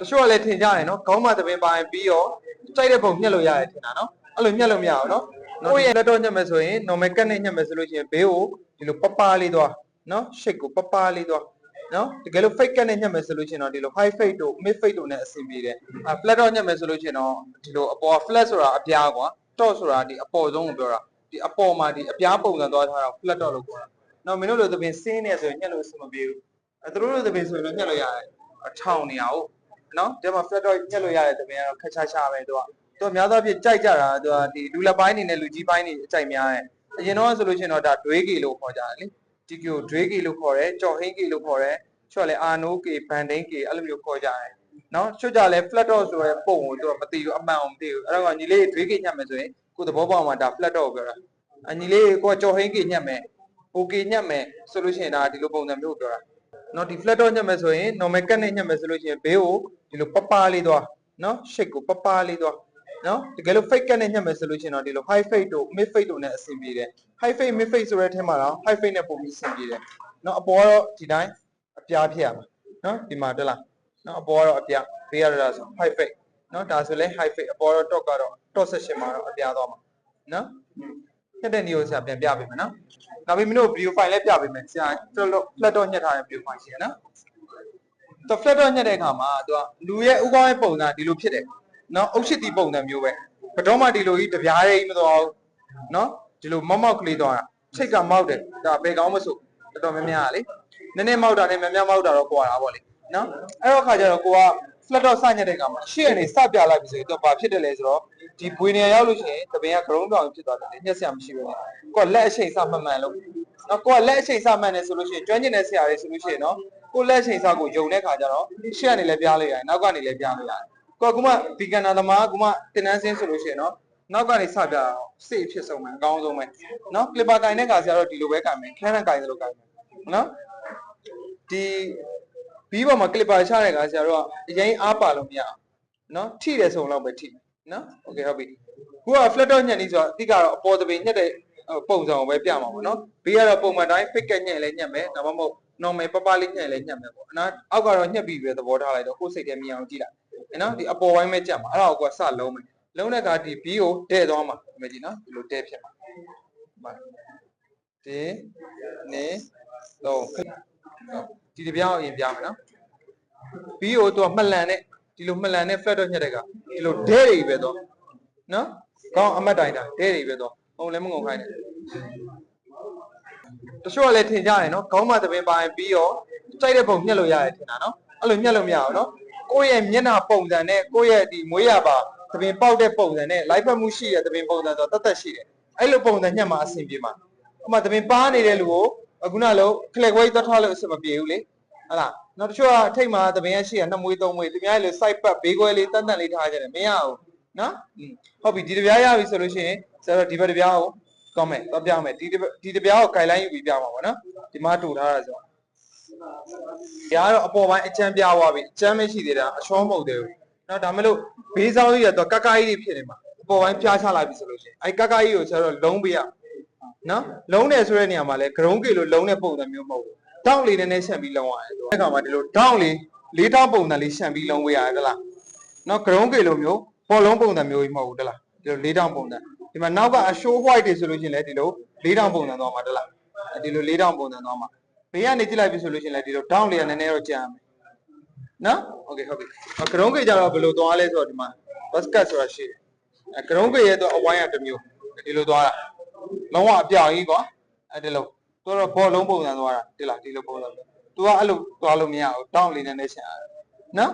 တချို့ကလည်းထင်ကြတယ်နော်ခေါင်းမှာသပင်ပါရင်ပြီးရောကြိုက်တဲ့ပုံညှက်လို့ရတယ်ထင်တာနော်အဲ့လိုညှက်လို့မရဘူးနော်ကိုယ့်ရဲ့လက်တော့ညှက်မယ်ဆိုရင် normal ကတ်နဲ့ညှက်မယ်ဆိုလို့ရှိရင်ဘေးကိုဒီလိုပပလေးသွားနော် shake ကိုပပလေးသွားနော်တကယ်လို့ fake ကတ်နဲ့ညှက်မယ်ဆိုလို့ရှိရင်တော့ဒီလို high fade တို့ mid fade တို့နဲ့အဆင်ပြေတယ်အဲ flat တော့ညှက်မယ်ဆိုလို့ရှိရင်တော့ဒီလိုအပေါ် flat ဆိုတာအပြားကွာ top ဆိုတာဒီအပေါ်ဆုံးကိုပြောတာဒီအပေါ်မှာဒီအပြားပုံစံသွားထားတာ flat top လို့ခေါ်တာနော်မင်းတို့လိုသပင်စင်းနေဆိုရင်ညှက်လို့အဆင်မပြေဘူးအဲသူတို့လိုသပင်ဆိုရင်တော့ညှက်လို့ရတယ်အထောင်နေရအောင် နော်ဒီမှာ flat တော့ညှက်လို့ရတဲ့တပင်ကတော့ခက်ချာချာပဲသူကသူကများသောအားဖြင့်ကြိုက်ကြတာသူကဒီလူလက်ပိုင်းနေနဲ့လူကြီးပိုင်းနေအကြိုက်များတယ်အရင်တော့ဆိုလို့ရှိရင်တော့ဒါဒွေးကီလို့ခေါ်ကြတယ်လေဒီကီကိုဒွေးကီလို့ခေါ်တယ်ကြော်ဟင်းကီလို့ခေါ်တယ်ချော့လေအာနိုးကီဘန်ဒိန်းကီအဲ့လိုမျိုးခေါ်ကြတယ်နော်ချွတ်ကြလဲ flat dot ဆိုရဲပုံကိုသူကမသိဘူးအမှန်အောင်မသိဘူးအဲ့တော့ညီလေးဒွေးကီညှက်မယ်ဆိုရင်ကိုယ်သဘောပေါက်မှာဒါ flat dot ကိုပြောတာအညီလေးကိုကကြော်ဟင်းကီညှက်မယ်ဟိုကီညှက်မယ်ဆိုလို့ရှိရင်ဒါဒီလိုပုံစံမျိုးကိုပြောတာ နော်ဒီ flat dot ညှက်မယ်ဆိုရင် normal cut နဲ့ညှက်မယ်ဆိုလို့ရှိရင်ဘေးကိုဒီလိုပပလေးသွားနော် shake ကိုပပလေးသွားနော်တကယ်လို့ fake cut နဲ့ညှက်မယ်ဆိုလို့ရှိရင်တော့ဒီလို high fade တို့ mid fade တို့နဲ့အဆင်ပြေတယ် high fade mid fade ဆိုတဲ့အထက်မှာတော့ high fade နဲ့ပုံပြီးအဆင်ပြေတယ်နော်အပေါ်ကတော့ဒီတိုင်းအပြားဖြစ်ရမှာနော်ဒီမှာတက်လားနော်အပေါ်ကတော့အပြားဘေးကတော့ဒါဆို high fade နော်ဒါဆိုလဲ high fade အပေါ်တော့ top ကတော့ top section မှာတော့အပြားသွားမှာနော် ညက်တဲ့နေကိုဆရာပြန်ပြပေးမယ်နော်နောက်ပြီးမင်းတို့ video file လည်းပြပေးမယ်ဆရာတော်တော် flat dot ညက်ထားတဲ့ video file ရှိရနော်သူ flat dot ညက်တဲ့အခါမှာသူကလူရဲ့ဥကောင်းရဲ့ပုံစံဒီလိုဖြစ်တယ်နော်အုတ်ရှိတီပုံစံမျိုးပဲဘယ်တော့မှဒီလိုကြီးတပြားရေးမသွားဘူးနော်ဒီလိုမောက်မောက်ကလေးသွားတာချိတ်ကမောက်တယ်ဒါဘယ်ကောင်းမဆိုတော်တော်များများကလေနည်းနည်းမောက်တာနဲ့များများမောက်တာတော့ကွာတာပေါ့လေနော်အဲ့တော့ခါကျတော့ကိုက flat dot စညက်တဲ့အခါမှာရှေ့ကနေစပြလိုက်ပြီဆိုရင်တော့ဘာဖြစ်တယ်လဲဆိုတော့ဒီဘွေနေရာရောက်လို့ရှိရင်တပင်က ground ပြောင်ဖြစ်သွားတယ်ညက်ဆရာမရှိဘူးလေကိုကလက်အချိန်စမှန်မှန်လို့နော်ကိုကလက်အချိန်စမှန်တယ်ဆိုလို့ရှိရင်ကျွမ်းကျင်တဲ့ဆရာတွေဆိုလို့ရှိရင်နော်ကိုလက်ချိန်စားကိုယုံတဲ့ခါကျတော့ရှေ့ကနေလည်းပြားလိုက်ရတယ်နောက်ကနေလည်းပြားလိုက်ရတယ်ကိုကကမှဗီဂန်နာသမားကမှတင်နန်းစင်းဆိုလို့ရှိရင်နော်နောက်ကနေစပြအောင်စိတ်အဖြစ်ဆုံးမယ်အကောင်းဆုံးပဲနော်ကလစ်ပါကင်တဲ့ခါကျတော့ဒီလိုပဲကင်မယ်ခန်းနဲ့ကင်သလိုကင်မယ်နော်ဒီ ဘီးပေါ်မှာကလစ်ပါချတဲ့ခါကျတော့အရင်အားပါလို့မရအောင်နော်ထိတယ်ဆိုတော့ပဲထိနော်โอเคဟုတ်ပြီခုက flat dot ညက်နေဆိုတော့အတိကတော့အပေါ်သပင်ညက်တဲ့ပုံစံကိုပဲပြမှာပေါ့နော်ဘေးကတော့ပုံမှန်တိုင်း fake ကညက်လည်းညက်မယ်ဒါမှမဟုတ် normal ပပလေးညှက်လည်းညှက်မယ်ပေါ့နော်အောက်ကတော့ညှက်ပြီးပဲသဘောထားလိုက်တော့ကိုယ်စိတ်ထဲမြင်အောင်ကြည့်လိုက်နော်ဒီအပေါ်ပိုင်းပဲကြက်မှာအဲ့ဒါကိုကစလုံးမယ်လုံးတဲ့ကဒီ B ကိုတဲ့သွားမှာဒီမဲ့ကြည့်နော်ဒီလိုတဲ့ဖြစ်မှာမှာဒီနေတော့ ဒီတပြားကိုအရင်ပြမယ်နော် B ကိုသူကမှတ်လန်နဲ့ဒီလိုမှတ်လန်နဲ့ flat တော့ညှက်တဲ့ကဒီလိုဒဲတွေပဲတော့နော်ကောင်းအမတ်တိုင်တာဒဲတွေပဲတော့ဟုတ်လည်းမငုံခိုင်းနဲ့တချို့ကလည်းထင်ကြတယ်နော်ခေါင်းမှာသပင်ပါရင်ပြီးရောကြိုက်တဲ့ပုံညှက်လို့ရတယ်ထင်တာနော်အဲ့လိုညှက်လို့မရဘူးနော်ကိုယ့်ရဲ့မျက်နှာပုံစံနဲ့ကိုယ့်ရဲ့ဒီမွေးရပါသပင်ပေါက်တဲ့ပုံစံနဲ့လိုက်ဖက်မှုရှိတဲ့သပင်ပုံစံဆိုတော့တတ်တတ်ရှိတယ်အဲ့လိုပုံစံညှက်မှာအဆင်ပြေမှာဥပမာသပင်ပါနေတဲ့လူကိုအ ခုနလိုခလက်ခွဲသွားထားလို့အဆင်မပြေဘူးလေဟုတ်လားနောက်တချို့ကအထိတ်မှာသပင်ရရှိရနှစ်မွေးသုံးမွေးသူများလေ site ပတ်ဘေးခွဲလေးတတ်တတ်လေးထားကြတယ်မရဘူးနော်ဟုတ်ပြီဒီတပြားရပြီဆိုလို့ရှိရင်ဆရာတို့ဒီဘက်တပြားကိုကောင်းမယ်တော့ပြမယ်ဒီဒီတပြားကို guideline ယူပြီးပြမှာပေါ့နော်ဒီမှာတူထားတာဆိုတော့ဒီကတော့အပေါ်ပိုင်းအချမ်းပြသွားပြီအချမ်းမရှိသေးတာအချောမဟုတ်သေးဘူးနော်ဒါမဲ့လို့ဘေးဆောင်ကြီးရတော့ကကကြီးတွေဖြစ်နေမှာအပေါ်ပိုင်းပြားချလိုက်ပြီဆိုလို့ရှိရင်အဲကကကြီးကိုဆရာတို့လုံးပေးရ နော်လုံးတယ်ဆိုတဲ့နေရာမှာလဲ ground ကေလို့လုံးတဲ့ပုံစံမျိုးမဟုတ်ဘူးတောင်းလေးနည်းနည်းရှံပြီးလုံးရတယ်ဆိုတော့အဲ့ကောင်မှာဒီလိုတောင်းလေးလေးတောင်းပုံစံလေးရှံပြီးလုံးပေးရတယ်တလားနော် ground ကေလို့မျိုးပေါ်လုံးပုံစံမျိုးကြီးမဟုတ်ဘူးတလားဒီလိုလေးတောင်းပုံစံဒီမှာနောက်ကအရှိုး white တွေဆိုလို့ရှိရင်လည်းဒီလိုလေးတောင်းပုံစံသွားမှာတလားဒီလိုလေးတောင်းပုံစံသွားမှာဘေးကနေကြည့်လိုက်ပြီဆိုလို့ရှိရင်လည်းဒီလို down လေးကနည်းနည်းတော့ကြာမယ်နော်โอเคဟုတ်ပြီဂရုံးကေကြတော့ဘယ်လိုသွားလဲဆိုတော့ဒီမှာ basket ဆိုတာရှိတယ်အဲဂရုံးကေရဲ့တော့အဝိုင်းကတစ်မျိုးဒီလိုသွားတာ လုံးဝအပြောင်ကြီးကွာအဲဒီလိုသူတော့ဘောလုံးပုံစံသွားတာဒီလားဒီလိုပုံစံမျိုးသူကအဲ့လိုသွားလို့မရဘူး down လေးနည်းနည်းရှင်းရတယ်နော်